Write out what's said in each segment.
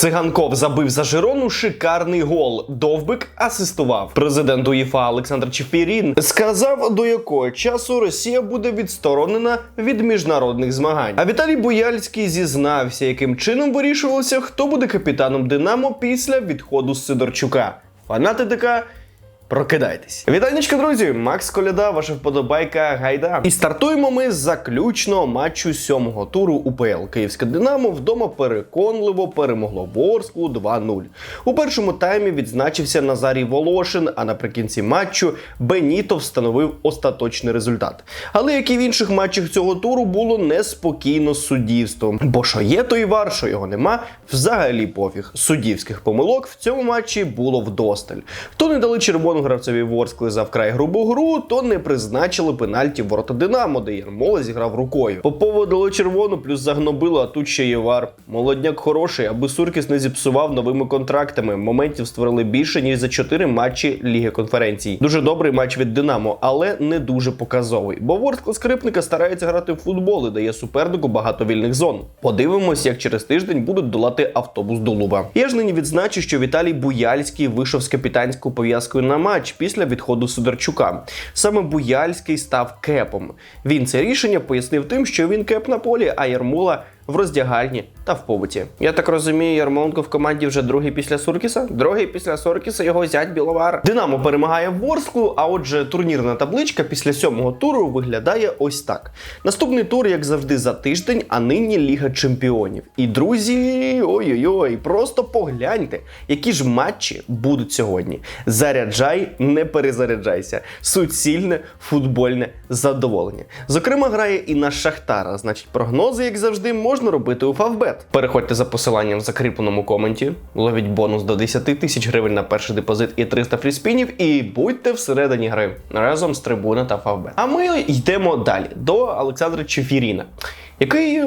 Циганков забив за Жирону шикарний гол. Довбик асистував. Президент УЄФА Олександр Чефірін сказав, до якого часу Росія буде відсторонена від міжнародних змагань. А Віталій Буяльський зізнався, яким чином вирішувалося, хто буде капітаном Динамо після відходу Сидорчука. Фанати ДК Прокидайтесь. Вітанечка, друзі! Макс Коляда, ваша вподобайка Гайда. І стартуємо ми з заключного матчу сьомого туру УПЛ. Київське Динамо вдома переконливо перемогло Ворсклу 2-0. У першому таймі відзначився Назарій Волошин, а наприкінці матчу Беніто встановив остаточний результат. Але як і в інших матчах цього туру було неспокійно з суддівством. Бо що є, то і вар, що його нема, взагалі пофіг. Суддівських помилок в цьому матчі було вдосталь. То не дали червону гравцеві Ворскли за вкрай грубу гру, то не призначили пенальті ворота Динамо, де Ярмола зіграв рукою. Попово дало червону, плюс загнобило, а тут ще є вар. Молодняк хороший, аби Суркіс не зіпсував новими контрактами. Моментів створили більше ніж за 4 матчі Ліги конференцій. Дуже добрий матч від Динамо, але не дуже показовий. Бо Ворскла скрипника старається грати в футбол і дає супернику багато вільних зон. Подивимось, як через тиждень будуть долати автобус до Луба. Я ж нині відзначу, що Віталій Буяльський вийшов з капітанською пов'язкою на матч після відходу Сидорчука. Саме Буяльський став кепом. Він це рішення пояснив тим, що він кеп на полі, а Ярмола в роздягальні та в побуті. Я так розумію, Ярмоленко в команді вже другий після Суркіса. Другий після Суркіса його зять Біловар. Динамо перемагає в Ворсклу, а отже, турнірна табличка після сьомого туру виглядає ось так. Наступний тур, як завжди, за тиждень, а нині Ліга Чемпіонів. І друзі, ой-ой-ой, просто погляньте, які ж матчі будуть сьогодні. Заряджай, не перезаряджайся. Суцільне футбольне задоволення. Зокрема, грає і на Шахтара. Значить, прогнози, як завжди, можна робити у Фавбет. Переходьте за посиланням в закріпленому коменті, ловіть бонус до 10 тисяч гривень на перший депозит і 300 фріспінів, і будьте всередині гри разом з трибуна та Фавбет. А ми йдемо далі до Олександра Чефіріна. Який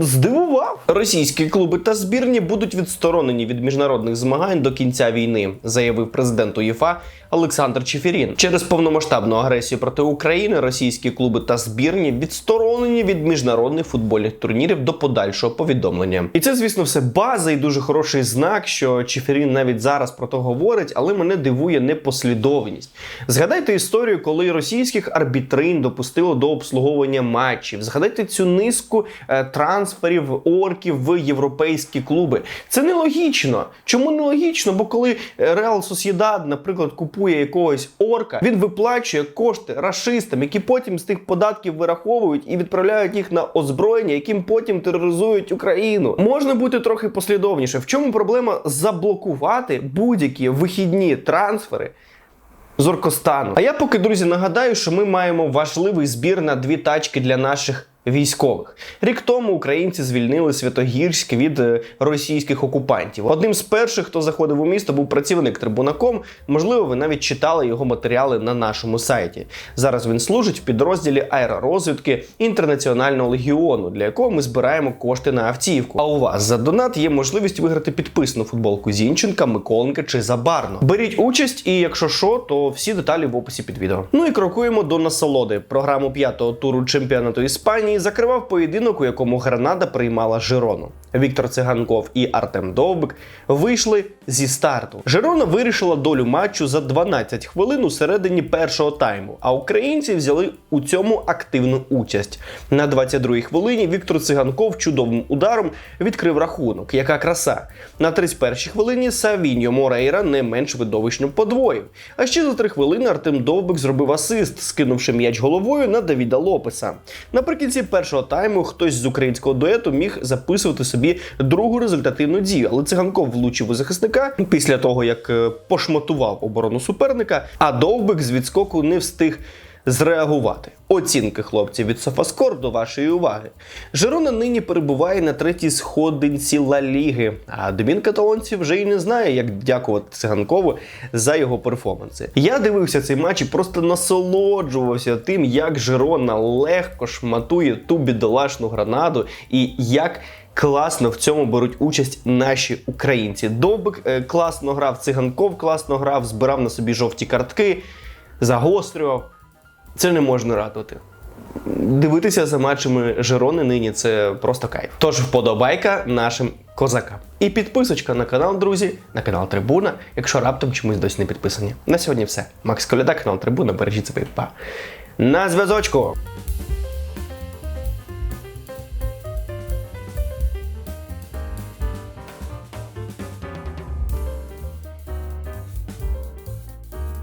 здивував російські клуби та збірні будуть відсторонені від міжнародних змагань до кінця війни, заявив президент УЄФА Олександр Чефірін. Через повномасштабну агресію проти України російські клуби та збірні відсторонені від міжнародних футбольних турнірів до подальшого повідомлення. І це, звісно, все база і дуже хороший знак, що Чефірін навіть зараз про то говорить, але мене дивує непослідовність. Згадайте історію, коли російських арбітрин допустило до обслуговування матчів. Згадайте цю низку е, трансферів орків в європейські клуби. Це нелогічно. Чому нелогічно? Бо коли е, Реал Сосєдад, наприклад, купує якогось орка, він виплачує кошти рашистам, які потім з тих податків вираховують і відправляють їх на озброєння, яким потім тероризують Україну. Можна бути трохи послідовніше. В чому проблема заблокувати будь-які вихідні трансфери? з Оркостану. А я поки, друзі, нагадаю, що ми маємо важливий збір на дві тачки для наших. Військових рік тому українці звільнили Святогірськ від е, російських окупантів. Одним з перших, хто заходив у місто, був працівник Трибунаком. Можливо, ви навіть читали його матеріали на нашому сайті. Зараз він служить в підрозділі аеророзвідки інтернаціонального легіону, для якого ми збираємо кошти на автівку. А у вас за донат є можливість виграти підписану футболку Зінченка, Миколенка чи Забарно. Беріть участь, і якщо що, то всі деталі в описі під відео. Ну і крокуємо до насолоди. Програму п'ятого туру чемпіонату Іспанії закривав поєдинок, у якому Гранада приймала Жирону. Віктор Циганков і Артем Довбик вийшли зі старту. Жирона вирішила долю матчу за 12 хвилин у середині першого тайму. А українці взяли у цьому активну участь. На 22-й хвилині Віктор Циганков чудовим ударом відкрив рахунок. Яка краса! На 31-й хвилині Савіньо Морейра не менш видовищно подвоїв. А ще за 3 хвилини Артем Довбик зробив асист, скинувши м'яч головою на Давіда Лопеса. Наприкінці першого тайму хтось з українського дуету міг записувати собі другу результативну дію, але циганков влучив у захисника після того, як е, пошматував оборону суперника, а довбик з відскоку не встиг. Зреагувати оцінки хлопців від Софаскор до вашої уваги. Жирона нині перебуває на третій сходинці Ла Ліги, а Домін Каталонці вже й не знає, як дякувати циганкову за його перформанси. Я дивився цей матч і просто насолоджувався тим, як Жирона легко шматує ту бідолашну гранаду і як. Класно в цьому беруть участь наші українці. Довбик е, класно грав, циганков класно грав, збирав на собі жовті картки, загострював. Це не можна радувати. Дивитися за матчами Жирони нині це просто кайф. Тож вподобайка нашим козакам. І підписочка на канал, друзі, на канал Трибуна, якщо раптом чомусь досі не підписані. На сьогодні все. Макс Коляда, канал Трибуна, бережіть себе, па. На зв'язочку!